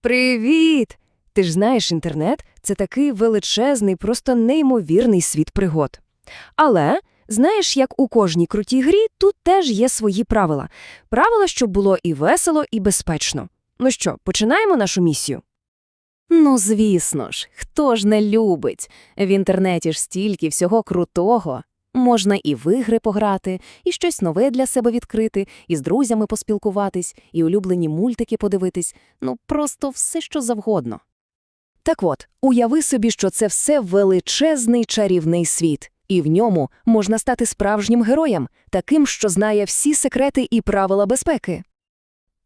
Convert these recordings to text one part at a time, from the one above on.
Привіт! Ти ж знаєш, інтернет це такий величезний, просто неймовірний світ пригод. Але знаєш, як у кожній крутій грі, тут теж є свої правила. Правила, щоб було і весело, і безпечно. Ну що, починаємо нашу місію? Ну, звісно ж, хто ж не любить? В інтернеті ж стільки всього крутого. Можна і в ігри пограти, і щось нове для себе відкрити, і з друзями поспілкуватись, і улюблені мультики подивитись, ну просто все, що завгодно. Так от, уяви собі, що це все величезний чарівний світ, і в ньому можна стати справжнім героєм, таким, що знає всі секрети і правила безпеки.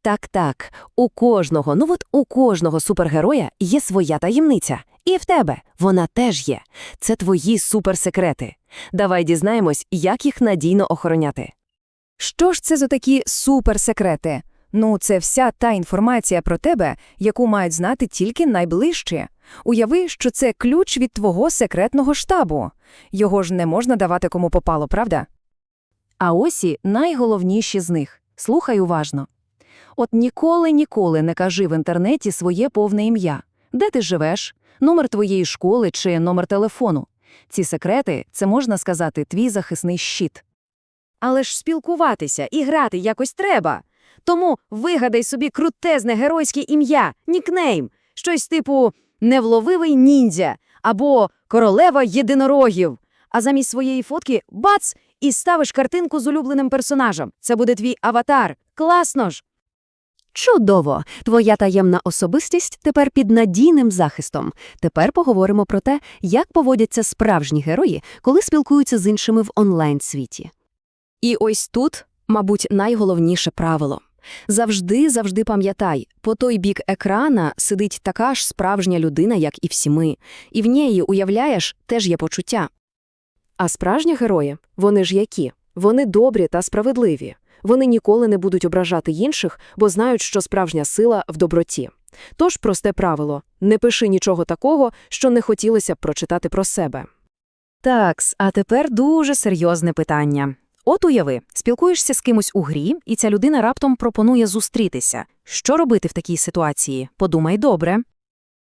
Так-так, у кожного, ну от у кожного супергероя є своя таємниця. І в тебе вона теж є. Це твої суперсекрети. Давай дізнаємось, як їх надійно охороняти. Що ж це за такі суперсекрети? Ну, це вся та інформація про тебе, яку мають знати тільки найближчі. Уяви, що це ключ від твого секретного штабу. Його ж не можна давати кому попало, правда? А ось і найголовніші з них. Слухай уважно. От ніколи-ніколи не кажи в інтернеті своє повне ім'я. Де ти живеш, номер твоєї школи чи номер телефону. Ці секрети це можна сказати твій захисний щит. Але ж спілкуватися і грати якось треба. Тому вигадай собі крутезне геройське ім'я, нікнейм, щось типу невловивий ніндзя або королева єдинорогів. А замість своєї фотки бац і ставиш картинку з улюбленим персонажем. Це буде твій аватар. Класно ж! Чудово! Твоя таємна особистість тепер під надійним захистом. Тепер поговоримо про те, як поводяться справжні герої, коли спілкуються з іншими в онлайн-світі. І ось тут, мабуть, найголовніше правило. Завжди, завжди пам'ятай, по той бік екрана сидить така ж справжня людина, як і всі ми, і в неї, уявляєш, теж є почуття. А справжні герої, вони ж які? Вони добрі та справедливі. Вони ніколи не будуть ображати інших, бо знають, що справжня сила в доброті. Тож просте правило – не пиши нічого такого, що не хотілося б прочитати про себе. Такс, а тепер дуже серйозне питання. От уяви, спілкуєшся з кимось у грі, і ця людина раптом пропонує зустрітися. Що робити в такій ситуації? Подумай добре.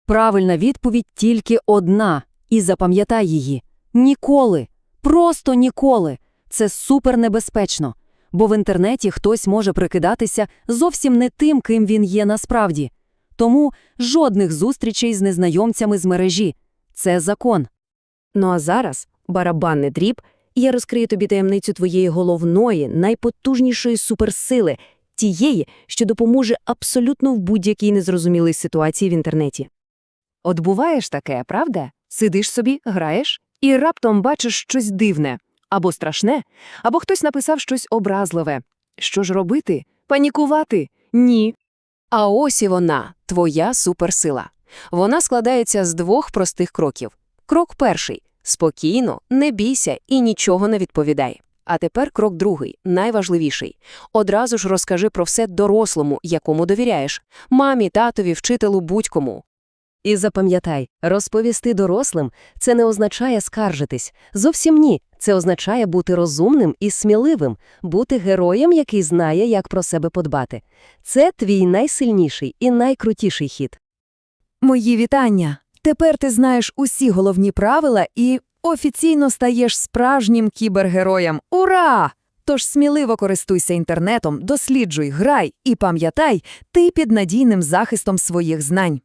Правильна відповідь тільки одна. І запам'ятай її. Ніколи. Просто ніколи. Це супернебезпечно. Бо в інтернеті хтось може прикидатися зовсім не тим, ким він є насправді. Тому жодних зустрічей з незнайомцями з мережі. Це закон. Ну а зараз барабанний дріб, я розкрию тобі таємницю твоєї головної, найпотужнішої суперсили, тієї, що допоможе абсолютно в будь-якій незрозумілій ситуації в інтернеті. От буваєш таке, правда? Сидиш собі, граєш, і раптом бачиш щось дивне або страшне, або хтось написав щось образливе. Що ж робити? Панікувати? Ні. А ось і вона, твоя суперсила. Вона складається з двох простих кроків. Крок перший спокійно, не бійся і нічого не відповідай. А тепер крок другий, найважливіший. Одразу ж розкажи про все дорослому, якому довіряєш мамі, татові, вчителю, будь-кому. І запам'ятай, розповісти дорослим – це не означає скаржитись. Зовсім ні. Це означає бути розумним і сміливим, бути героєм, який знає, як про себе подбати. Це твій найсильніший і найкрутіший хід. Мої вітання! Тепер ти знаєш усі головні правила і офіційно стаєш справжнім кібергероєм. Ура! Тож сміливо користуйся інтернетом, досліджуй, грай і пам'ятай, ти під надійним захистом своїх знань.